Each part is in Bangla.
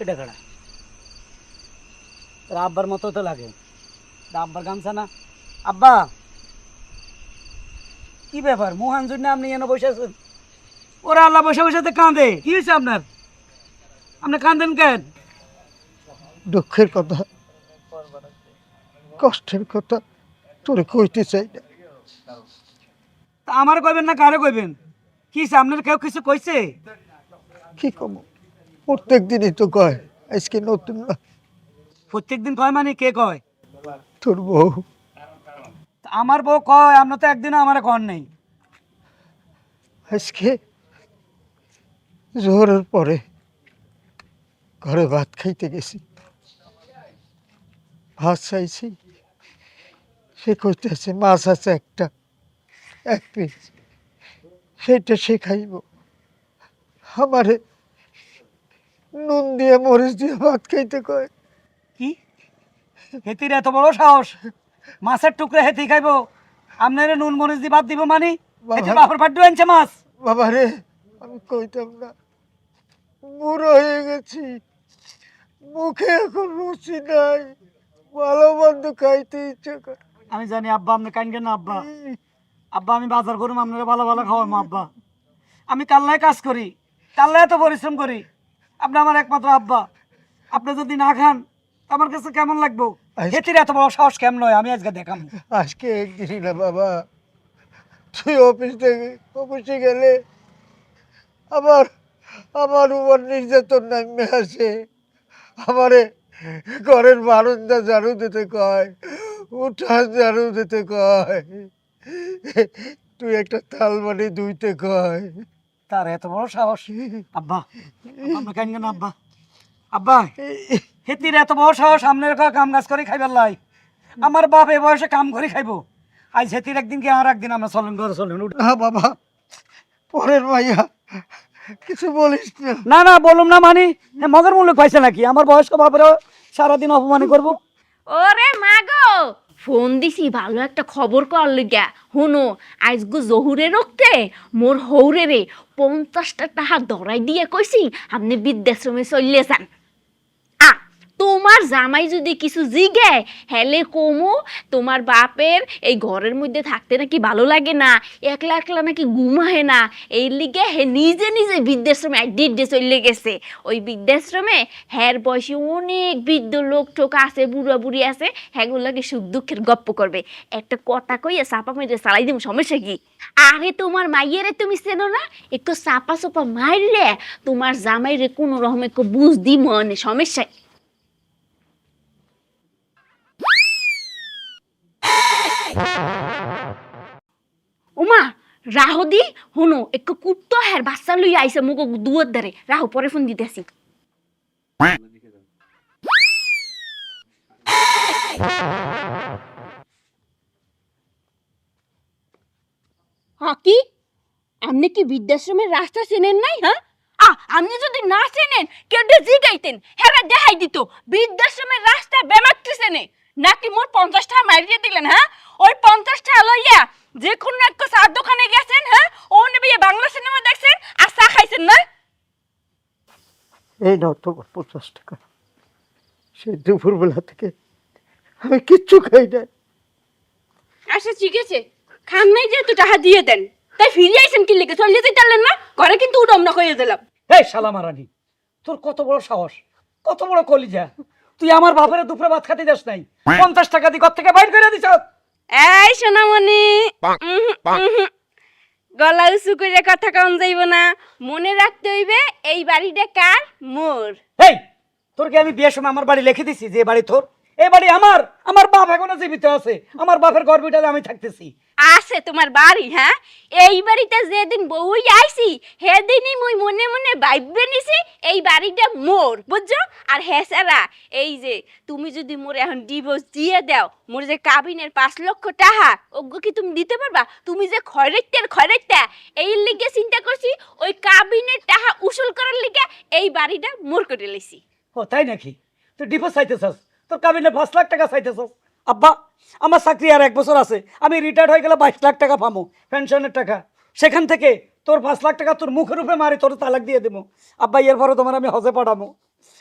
এটা কাড়া আব্বার মতো তো লাগে। আব্বার গামছা না। আব্বা! কি ব্যাপার? মোহান জন্য আপনি এনে বসে আছেন। ওরা আল্লাহ বসে বসে তো কাঁদে। কি হয়েছে আপনার? আপনি কাঁদেন কেন? দুঃখের কথা কষ্টের কথা তোরে কইতে চাই না। তা আমার কইবেন না কারে কইবেন? কি আপনার কেউ কিছু কইছে? কি কম? প্রত্যেক দিনই তো কয়। আজকে নতুন না। প্রত্যেক দিন কয় মানে কে কয়? তোর বউ। আমার বউ কয় আপনার তো একদিনও আমার কন নেই। আজকে জোহরের পরে ঘরে ভাত খাইতে গেছি। ভাত চাইছি। সে কইতেছে মাছ আছে একটা এক পিস সেটা সে খাইব আমারে নুন দিয়ে মরিচ দিয়ে ভাত খাইতে কয়। কি? হেতির এত বড় সাহস? মাছের টুকরা হেতি খাইবো। আপনারে নুন মরিচ দিয়ে ভাত দিব মানে? হেতি। বাপর আনছে মাছ? বাবা রে আমি কইতাম না। বুড়ো হয়ে গেছি। মুখে এখন রুচি নাই। ভালো মন্দ খাইতে ইচ্ছে করে। আমি জানি আব্বা আপনি কানবেন না আব্বা। আব্বা আমি বাজার করুম আপনারা ভালো ভালো খাওয়াম আব্বা। আমি কাল্লায় কাজ করি কাল্লায় এত পরিশ্রম করি। আপনি আমার একমাত্র আব্বা। আপনি যদি না খান আমার কাছে কেমন লাগবো? হেতির এত বড় সাহস কেমন নয়? আমি আজকে দেখাম। আজকে একদিনই না বাবা। তুই অফিস থেকে অফিসে গেলে আমার আমার উপর নির্যাতন নামে আসে। আমারে ঘরের বারান্দা ঝাড়ু দিতে কয় উঠান ঝাড়ু দিতে কয়। তুই একটা থালবানি ধুইতে কয়। তার এত বড় সাহস। আব্বা আমরা কেন না আব্বা? আব্বা হেতির এত বড় সাহস আপনার কা- কাম কাজ করে খাইবার লাই। আমার বাপ এ বয়সে কাম করে খাইবো। আজ হেতির একদিন কি আর একদিন আমরা চলেন ঘরে চলেন উঠ। না বাবা পরের ভাইয়া কিছু বলিস না। না না বলুম না মানি এ মগের মূল্য পাইছে নাকি? আমার বয়স্ক বাপেরা সারাদিন অপমান করব। ওরে মাগো ফোন দিছি, ভালো একটা খবর কর লিগা। হুনো, আজগু জহুরে রক্তে, মোর হৌরে রে, পঞ্চাশটা টাকা ধরাই দিয়ে কইছি, আপনি বৃদ্ধাশ্রমে চললে যান। তোমার জামাই যদি কিছু জিগে, হেলে কমু, তোমার বাপের এই ঘরের মধ্যে থাকতে নাকি ভালো লাগে না, একলা একলা নাকি ঘুম হয় না এই লিগে হে নিজে নিজে বৃদ্ধাশ্রমে ডিডে চলে গেছে। ওই বৃদ্ধাশ্রমে হ্যার বয়সে অনেক বৃদ্ধ লোক টোক আছে, বুড়া বুড়ি আছে হ্যাগুলোকে সুখ দুঃখের গপ্প করবে। একটা কথা কইয়া চাপা মেরে চালাই দিব সমস্যা কি? আরে তোমার মাইয়েরে তুমি চেনো না? একটু চাপা চাপা মারলে তোমার জামাইরে কোনো রকম একটু বুঝ দি মনে সমস্যা রাহদি হুনো একটু কুত্তো হ্যার বাচ্চা লই আইসে মুখ দুয়ার ধারে রাহু পরে ফোন দিতেছি হ্যাঁ কি? আপনি কি বৃদ্ধাশ্রমের রাস্তা চেনেন নাই হ্যাঁ আ আপনি যদি না চেনেন, কেউ জিগাইতেন হ্যাঁ দেখাই দিত, বৃদ্ধাশ্রমের রাস্তা বেমাত্রি চেনে। নাকি মোর পঞ্চাশ টাকা মারিয়ে দিলেন হ্যাঁ ওই পঞ্চাশ টাকা লইয়া যে কোনো একটা চার দোকানে গেছেন হ্যাঁ? ও নেবে বাংলা সিনেমা দেখছেন আর চা খাইছেন না? এই নাও তোমার পঞ্চাশ টাকা। সেই দুপুরবেলা থেকে আমি কিচ্ছু খাই না আচ্ছা ঠিক আছে খান নাই যেহেতু টাকা দিয়ে দেন। তাই ফিরে আইছেন কি লেগে? চলে যেতে পারলেন না? ঘরে কিন্তু উডম না হয়ে দিলাম। এই শালা মারানি তোর কত বড় সাহস কত বড় কলিজা। তুই আমার বাপের দুপুরে ভাত খাতে যাস নাই। পঞ্চাশ টাকা দিয়ে ঘর থেকে বাইর করে দিছ এই সোনামণি। গলা উঁচু করে কথা কম যাইব না। মনে রাখতে হইবে এই বাড়িটা কার? মোর। এই তোর কি আমি বিয়ের সময় আমার বাড়ি লিখে দিছি যে বাড়ি তোর? এই বাড়ি আমার আমার বাপ এখনও জীবিত আছে। আমার বাপের গর্বিটাতে আমি থাকতেছি। আছে তোমার বাড়ি হ্যাঁ? এই বাড়িতে যেদিন বউই আইছি, সেদিনই মুই মনে মনে ভাইবে নিছি, এই বাড়িটা মোর, বুঝছ? আর হ্যাঁ এই যে তুমি যদি মোর এখন ডিভোর্স দিয়ে দাও, মোর যে কাবিনের পাঁচ লক্ষ টাকা, ওগো কি তুমি দিতে পারবা? তুমি যে খয়রেত্যার খয়রেত্যা এই লিগে চিন্তা করছি, ওই কাবিনের টাকা উসুল করার লিগে এই বাড়িটা মোর করে লইছি। ও, তাই নাকি? তুই ডিভোর্স চাইতেছস, তোর কাবিনে পাঁচ লাখ টাকা চাইতেছস। আব্বা, আমার চাকরি আর এক বছর আছে। আমি রিটায়ার্ড হয়ে গেলে বাইশ লাখ টাকা পাবো পেনশনের টাকা। সেখান থেকে তোর পাঁচ লাখ টাকা তোর মুখের উপরে মারি, তোর তালাক দিয়ে দেবো আব্বা এরপরে তোমার আমি হজে পাঠাবো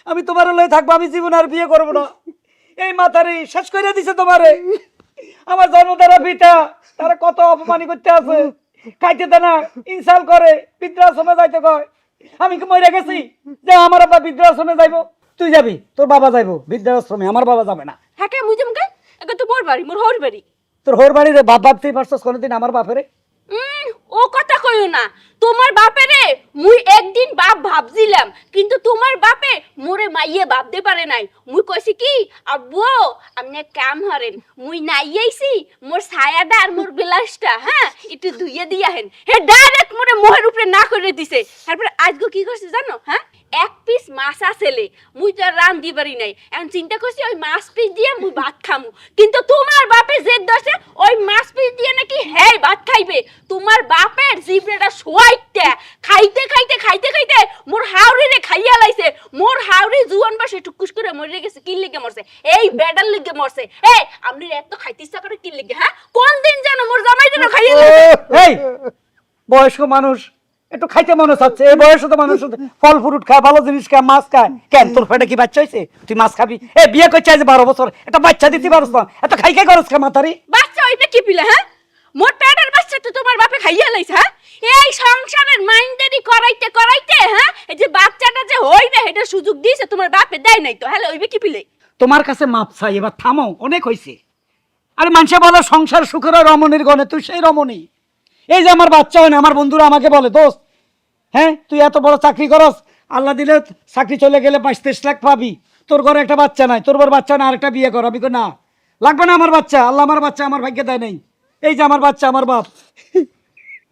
আমি তোমার লয়ে থাকব, আমি জীবন আর বিয়ে করব না। এই মাথারি শেষ করে দিছে তোমারে। আমার জন্মদারা পিতা, তারা কত অপমানি করতে আছে। খাইতে দেয় না, ইনসাল করে, বৃদ্ধাশ্রমে যাইতে কয়। আমি কি মরে গেছি? যে আমার আব্বা বৃদ্ধাশ্রমে যাইবো, তুই যাবি, তোর বাবা যাইবো, বৃদ্ধাশ্রমে, আমার বাবা যাবে না। হ্যাঁ কে মুই একে তো মোর বাড়ি মোর হর বাড়ি। তোর হোর বাড়ির বাপ ভাবতেই পারছস কোনোদিন আমার বাপেরে? ও কথা কইও না। তোমার বাপেরে মুই একদিন বাপ ভাবছিলাম, কিন্তু তোমার বাপে মোরে মাইয়ে ভাবতে পারে নাই। মুই কইছি কি, আব্বু আপনি কাম হরেন মুই নাইয়াইছি মোর ছায়াটা আর মোর বিলাসটা হ্যাঁ একটু ধুইয়ে দিয়া হেন হে ডাইরেক্ট মোরে মোহের উপরে না করে দিছে। তারপরে আজকে কি করছে জানো হ্যাঁ এক পিস মাছ আসেলে মুই তো আর রান্ধি পারি নাই। এখন চিন্তা করছি ওই মাছ পিস দিয়ে মুই ভাত খামু। কিন্তু তোমার বাপে জেদ ধরছে, ওই মাছ পিস দিয়ে নাকি হ্যাঁ ভাত খাইবে। তোমার বাপের জিব্রেটা সোয়াইতে খাইতে খাইতে খাইতে খাইতে মোর হাওড়ি রে খাইয়া লাইছে। মোর হাওড়ি জুয়ান বাসে টুকুস করে মরে গেছে কি লিগে মরছে এই বেডার লিগে মরছে এই আপনি এত খাইতে ইচ্ছা করে কি লিগে হ্যাঁ কোন দিন জানো মোর জামাই যেন খাইয়া এই বয়স্ক মানুষ একটু খাইতে মনে চাচ্ছে এই বয়সে তো মানুষ ফল ফ্রুট খায় ভালো জিনিস খায় মাছ খায়। কেন তোর পেটে কি বাচ্চা হয়েছে তুই মাছ খাবি? এ বিয়ে করছে আজ বারো বছর একটা বাচ্চা দিতে পারছ না। এত খাই খাই করছ খা মাতারি বাচ্চা হইবে কি পিলে হ্যাঁ? মোর পেটের বাচ্চা তো তোমার বাপে খাইয়া লাইছে হ্যাঁ এই সংসারের মাইন্ডারি করাইতে করাইতে হ্যাঁ এই যে বাচ্চাটা যে হইবে এটা সুযোগ দিয়েছে তোমার বাপে দেয় নাই তো। হ্যালো হইবে কি পিলে। তোমার কাছে মাপ চাই এবার থামো অনেক হয়েছে আরে মানুষে বলে সংসার সুখের রমণীর গণে তুই সেই রমণী। এই যে আমার বাচ্চা হয় না আমার বন্ধুরা আমাকে বলে দোস্ত হ্যাঁ তুই এত বড় চাকরি করস আল্লাহ দিলে চাকরি চলে গেলে বাইশ তেইশ লাখ পাবি। তোর ঘরে একটা বাচ্চা নাই তোর বড় বাচ্চা না আরেকটা বিয়ে কর। আমি না লাগবে না আমার বাচ্চা আল্লাহ আমার বাচ্চা আমার ভাগ্যে দেয় নাই। এই যে আমার বাচ্চা আমার বাপ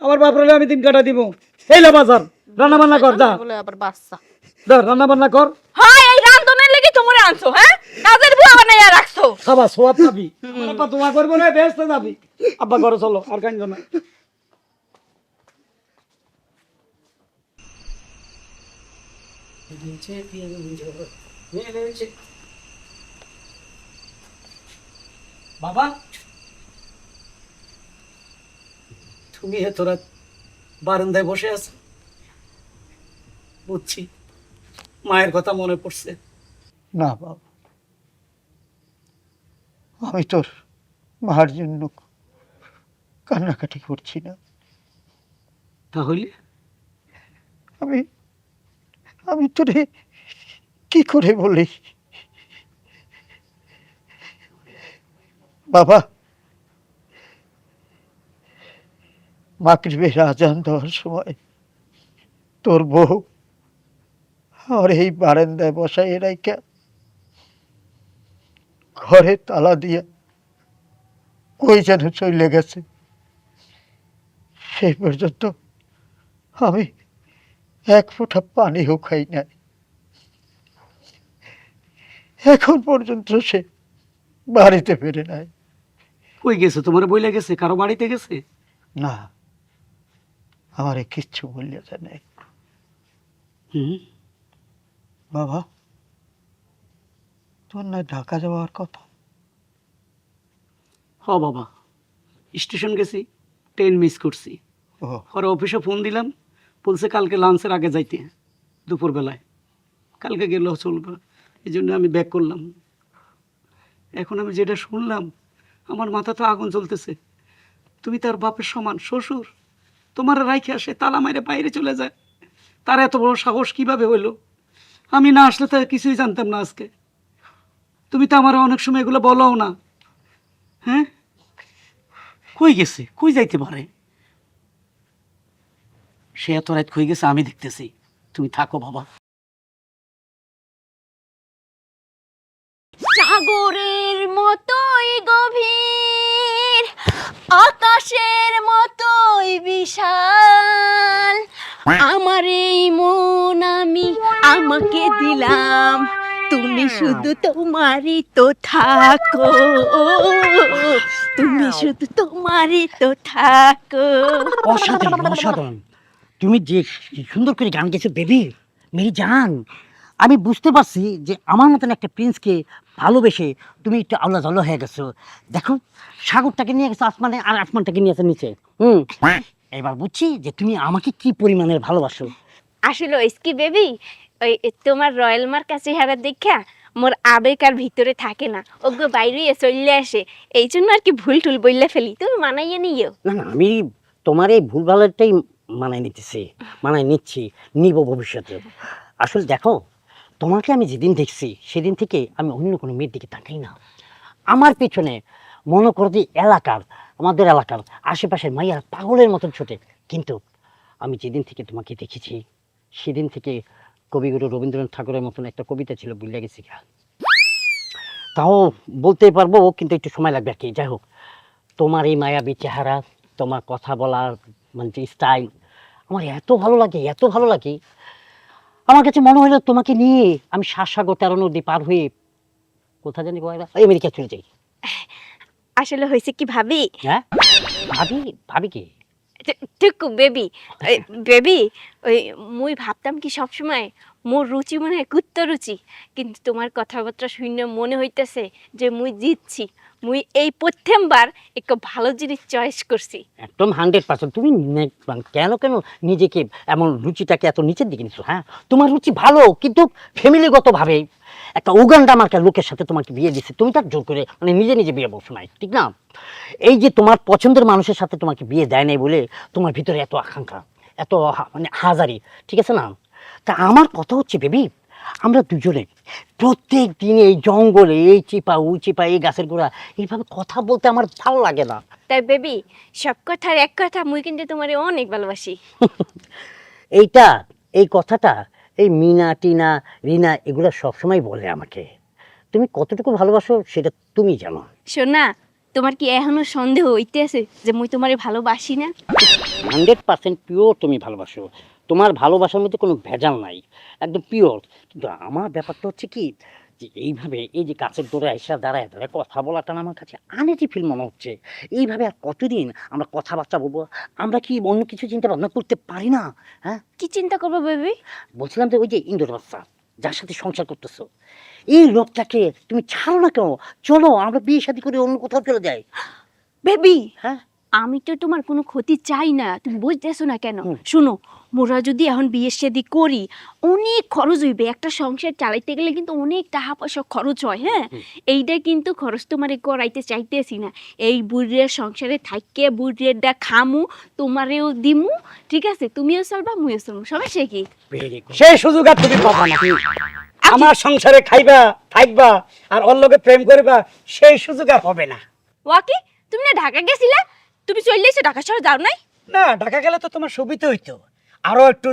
আমার বাপ রলে আমি দিন কাটা দিব। এই লো বাজার রান্না বান্না কর যা। আবার বাচ্চা। ধর রান্না বান্না কর। হ্যাঁ এই রান্ধনের লাগি তোমরা আনছো হ্যাঁ? কাজের বুয়া বানাইয়া রাখছো। খাবা সোয়াদ তোমার করব না ব্যস্ত যাবি। আব্বা ঘরে চলো আর না। বাবা তুমি এ তোরা বারান্দায় বসে আছো? বুঝছি। মায়ের কথা মনে পড়ছে। না বাবা। আমি তোর মার জন্য কান্নাকাটি করছি না। তাহলে? আমি আমি তোরে কি করে বলি? বাবা মাকরিবের আজান দেওয়ার সময় তোর বউ আর এই বারান্দায় বসাই রাইকা ঘরে তালা দিয়া কই যেন চলে গেছে। সেই পর্যন্ত আমি এক ফোঁটা পানিও খাই নাই। এখন পর্যন্ত সে বাড়িতে ফিরে নাই। কই গেছে? তোমার বইলে গেছে? কারও বাড়িতে গেছে? না আমারে কিচ্ছু বললে জানে হুম? বাবা তোর না ঢাকা যাওয়ার কথা? হ বাবা স্টেশন গেছি ট্রেন মিস করছি। ও। পরে অফিসে ফোন দিলাম বলছে কালকে লাঞ্চের আগে যাইতে দুপুরবেলায়। কালকে গেলেও চলবে এই জন্য আমি ব্যাক করলাম। এখন আমি যেটা শুনলাম আমার মাথা তো আগুন চলতেছে তুমি তার বাপের সমান শ্বশুর। তোমার রাইখে আসে তালা মাইরে বাইরে চলে যায়। তার এত বড় সাহস কীভাবে হইল? আমি না আসলে তো কিছুই জানতাম না আজকে। তুমি তো আমার অনেক সময় এগুলো বলোও না। হ্যাঁ? কই গেছে? কই যাইতে পারে? সে এত রাত হয়ে গেছে আমি দেখতেছি। তুমি থাকো বাবা। সাগরের মতোই গভীর, আকাশের মতোই বিশাল। আমার এই মন আমি আমাকে দিলাম। তুমি শুধু তোমারই তো থাকো। তুমি শুধু তোমারই তো থাকো। অসাধারণ অসাধারণ। তুমি যে সুন্দর করে গান গেছো বেবি মেরি জান। আমি বুঝতে পারছি যে আমার মতন একটা প্রিন্সকে ভালোবেসে তুমি একটু আল্লাহ জল্লা হয়ে গেছো। দেখো সাগরটাকে নিয়ে গেছো আসমানে আর আসমানটাকে নিয়ে গেছে নিচে। হুম। এবার বুঝছি যে তুমি আমাকে কি পরিমাণের ভালোবাসো। আসলে কি বেবি ওই তোমার রয়্যাল মার্কা চেহারা দেখা মোর আবেগ আর ভিতরে থাকে না। ওগো বাইরে চলে আসে এই জন্য আর কি ভুল টুল বললে ফেলি। তুমি মানাইয়ে নিও। না না আমি তোমার এই ভুল ভালোটাই মানায় নিতেছি মানায় নিচ্ছি নিব ভবিষ্যতে। আসলে দেখো তোমাকে আমি যেদিন দেখছি সেদিন থেকে আমি অন্য কোনো মেয়ের দিকে তাকাই না। আমার পেছনে মনে করো যে এলাকার আমাদের এলাকার আশেপাশের মাইয়ার পাগলের মতন ছোটে। কিন্তু আমি যেদিন থেকে তোমাকে দেখেছি, সেদিন থেকে কবিগুরু রবীন্দ্রনাথ ঠাকুরের মতন একটা কবিতা ছিল বুঝলে গেছি। তাও বলতে পারব, কিন্তু একটু সময় লাগবে আর কি। যাই হোক, তোমার এই মায়াবী চেহারা, তোমার কথা বলার মানে যে স্টাইল আমার এত ভালো লাগে, এত ভালো লাগে। আমার কাছে মনে হলো তোমাকে নিয়ে আমি সাতসাগর তেরো নদী পার হয়ে কোথা জানি আমেরিকা চলে যাই। আসলে হয়েছে কি ভাবি? হ্যাঁ? ভাবি? ভাবি কি? টুকু বেবি। বেবি ওই মুই ভাবতাম কি সবসময় মোর রুচি মনে হয় কুত্ত রুচি কিন্তু তোমার কথাবার্তা শুনে মনে হইতেছে যে মুই জিতছি। মুই এই প্রথমবার একটু ভালো জিনিস চয়েস করছি। একদম হান্ড্রেড পার্সেন্ট। তুমি মানে কেন কেন নিজেকে এমন রুচিটাকে এত নিচের দিকে নিচ্ছ হ্যাঁ? তোমার রুচি ভালো কিন্তু ফ্যামিলিগতভাবে একটা উগান্ডা মার্কার লোকের সাথে তোমাকে বিয়ে দিচ্ছে তুমি তার জোর করে মানে নিজে নিজে বিয়ে বসো নাই ঠিক না? এই যে তোমার পছন্দের মানুষের সাথে তোমাকে বিয়ে দেয় নাই বলে তোমার ভিতরে এত আকাঙ্ক্ষা এত মানে হাজারি ঠিক আছে না? তা আমার কথা হচ্ছে বেবি আমরা দুজনে প্রত্যেক দিন এই জঙ্গলে এই চিপা ওই চিপা এই গাছের গোড়া এইভাবে কথা বলতে আমার ভালো লাগে না। তাই বেবি সব কথার এক কথা মুই কিন্তু তোমারে অনেক ভালোবাসি। এইটা এই কথাটা এই মিনা টিনা রিনা এগুলো সবসময় বলে আমাকে। তুমি কতটুকু ভালোবাসো সেটা তুমি জানো। শোনা তোমার কি এখনও সন্দেহ হইতে আছে যে মুই তোমারে ভালোবাসি না? হান্ড্রেড পার্সেন্ট পিওর তুমি ভালোবাসো। তোমার ভালোবাসার মধ্যে কোনো ভেজাল নাই। একদম পিওর। কিন্তু আমার ব্যাপারটা হচ্ছে কি যে এইভাবে এই যে কাছের দৌড়ে এসে দাঁড়ায় দাঁড়ায় কথা বলাটা না আমার কাছে আনেজি ফিল মনে হচ্ছে। এইভাবে আর কতদিন আমরা কথাবার্তা বলব? আমরা কি অন্য কিছু চিন্তা ভাবনা করতে পারি না? হ্যাঁ? কি চিন্তা করব বেবি? বলছিলাম যে ওই যে ইন্দোর বাচ্চা যার সাথে সংসার করতেছো। এই লোকটাকে তুমি ছাড়ো না কেন? চলো আমরা বিয়ে শাদী করে অন্য কোথাও চলে যাই। বেবি হ্যাঁ? আমি তো তোমার কোনো ক্ষতি চাই না। তুমি বুঝতেছো না কেন। শুনো মোরা যদি এখন বিয়ে শাদি করি অনেক খরচ হইবে। একটা সংসার চালাইতে গেলে কিন্তু অনেক টাকা পয়সা খরচ হয় হ্যাঁ? এইটা কিন্তু খরচ তোমারে করাইতে চাইতেছি না। এই বুড়ির সংসারে থাইকে বুড়িরটা খামু তোমারেও দিমু ঠিক আছে? তুমিও চলবা মুইও চলবো সমস্যা কি? সেই সুযোগ আর তুমি পাবা না। আমার সংসারে খাইবা থাকবা আর ওর লগে প্রেম করবা সেই সুযোগ আর হবে না। ওয়াকি তুমি না ঢাকা গেছিলা? তুমি চলে এসে ঢাকা শহর যাও নাই? না ঢাকা গেলে তো তোমার সুবিধা হইতো। আরও একটু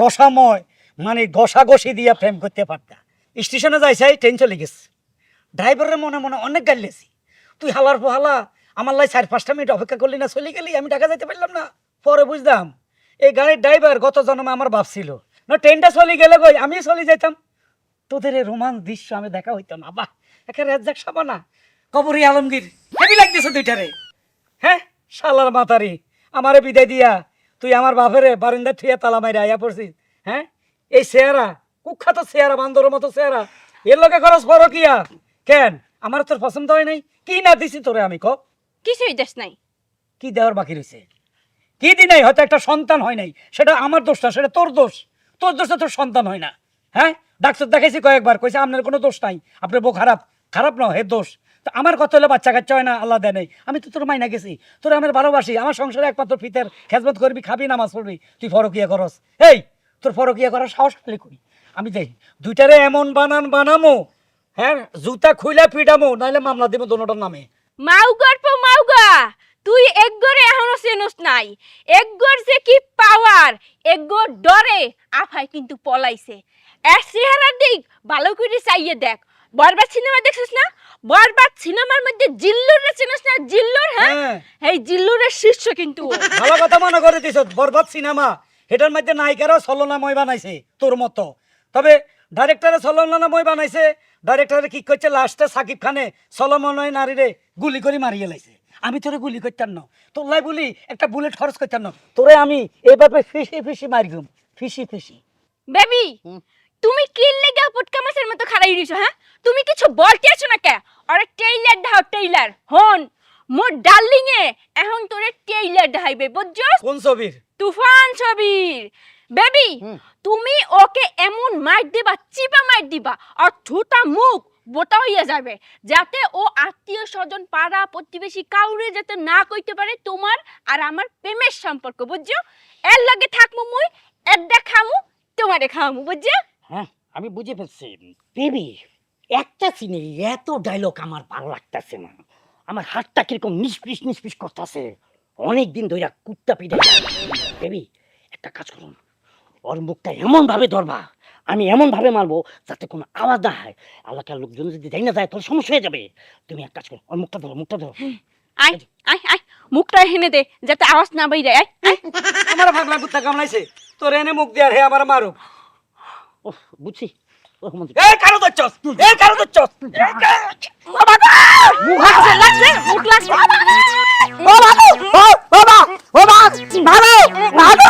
রসাময় মানে ঘষাঘষি দিয়ে প্রেম করতে পারতা। স্টেশনে যাইছাই ট্রেন চলে গেছে। ড্রাইভারের মনে মনে অনেক গাইলেছি তুই হালার পোহালা আমার লাই চার পাঁচটা মিনিট অপেক্ষা করলি না, চলে গেলি, আমি ঢাকা যাইতে পারলাম না। পরে বুঝলাম, এই গাড়ির ড্রাইভার গত জন্মে আমার বাপ ছিল। না ট্রেনটা চলে গেলে গই আমি চলে যাইতাম। তোদের এই রোমান্স দৃশ্য আমি দেখা হইতো না, বাহ একে রেজাক সাবা না কবরি আলমগীর, হেভি লাগতেছে দুইটারে। হ্যাঁ শালার মাতারি, আমারে বিদায় দিয়া তুই আমার বাপেরে বারিন্দা থুয়া তালা মাইরে আয়া পড়ছিস হ্যাঁ? এই চেহারা কুখ্যাত চেহারা বান্দরের মতো চেহারা। এর লোকে খরচ পর কিয়া কেন? আমার তোর পছন্দ হয় নাই? কি না দিছি তোরে আমি ক? কিছুই দেশ নাই। কি দেওয়ার বাকি রয়েছে কি দি নাই? হয়তো একটা সন্তান হয় নাই। সেটা আমার দোষ না সেটা তোর দোষ। তোর দোষটা তোর সন্তান হয় না হ্যাঁ? ডাক্তার দেখাইছি কয়েকবার কইছে আপনার কোনো দোষ নাই। আপনার বউ খারাপ। খারাপ না হে দোষ। তো আমার কথা হলো বাচ্চা কাচ্চা হয় না, আল্লাহ দেয় নাই। আমি তো তোর মাইনা গেছি, তোর আমার ভালোবাসি, আমার সংসারে একমাত্র ফিতের খেজমত করবি, খাবি, নামাজ পড়বি, তুই ফরকিয়া করস। এই তোর ফরকিয়া করার সাহস পেলে করি। আমি যাই দুইটারে এমন বানান বানামো হ্যাঁ জুতা খুইলা পিটামো, নাইলে মামলা দিব দোনোটার নামে। মাউগার পো মাউগা, তুই একগরে এখনও চেনস নাই। একগর যে কি পাওয়ার, একগর ডরে আফাই কিন্তু পলাইছে। এর চেহারার দিক ভালো করে চাইয়ে দেখ। বরবাদ সিনেমা দেখছিস না? বরবাদ সিনেমার মধ্যে জিল্লুর চিনিস না? জিল্লুর হ্যাঁ? হ্যাঁ। এই জিল্লুরের শিষ্য কিন্তু। ভালো কথা মনে করে দিছ বরবাদ সিনেমা। এটার মধ্যে নায়িকারাও ছলনাময় বানাইছে তোর মতো। তবে ডাইরেক্টরে ছলনাময় বানাইছে ডাইরেক্টরে কি করছে লাস্টে সাকিব খানে ছলমনয় নারীরে গুলি করে মারিয়ে লাইছে। আমি তোরে গুলি করতাম না। তোর লাই বলি একটা বুলেট খরচ করতাম না। তোরে আমি এইভাবে ফিসি ফিসি মারিগুম ফিসি ফিসি। বেবি। তুমি কি লেগে পুটকা মাছের মতো খাড়াই রইছো হ্যাঁ? তুমি কিছু বলতে আছো না কে? আরে টেইলার দাও টেইলার। হন মোর ডার্লিং এ এখন তোরে টেইলার ঢাইবে বুঝছস? কোন ছবির? তুফান ছবির। বেবি তুমি ওকে এমন মার দিবা চিপা মার দিবা আর থুতা মুখ বোতা হইয়া যাবে যাতে ও আত্মীয় স্বজন পাড়া প্রতিবেশী কাউরে যাতে না কইতে পারে তোমার আর আমার প্রেমের সম্পর্ক বুঝছ? এর লগে থাকমু মুই এডা খামু তোমারে খামু বুঝছ? হ্যাঁ আমি বুঝে ফেলছি। বেবি একটা সিনে এত ডায়লগ আমার ভালো লাগতেছে না। আমার হাতটা কীরকম নিষ্পিস নিষ্পিস করতেছে। অনেক দিন ধরে কুত্তা পিঠে বেবি একটা কাজ করুন। ওর মুখটা এমন ভাবে ধরবা আমি এমন ভাবে মারবো যাতে কোনো আওয়াজ না হয়। এলাকার লোকজন যদি যাই না যায় তোর সমস্যা হয়ে যাবে। তুমি এক কাজ করো ওর মুখটা ধরো মুখটা ধরো। আয় আয় আয় মুখটা হেনে দে যাতে আওয়াজ না বাইরে আয়। আমার ভাগলা কুত্তা কামড়াইছে। তোর এনে মুখ দিয়ে আর হে আমার মারো ও বুঝছি এই কারও দচ্ছস এই কারও দচ্ছস মুখ লাগছে লাগছে মুখ লাগছে বাবা বাবা বাবা বাবা ভালো ভালো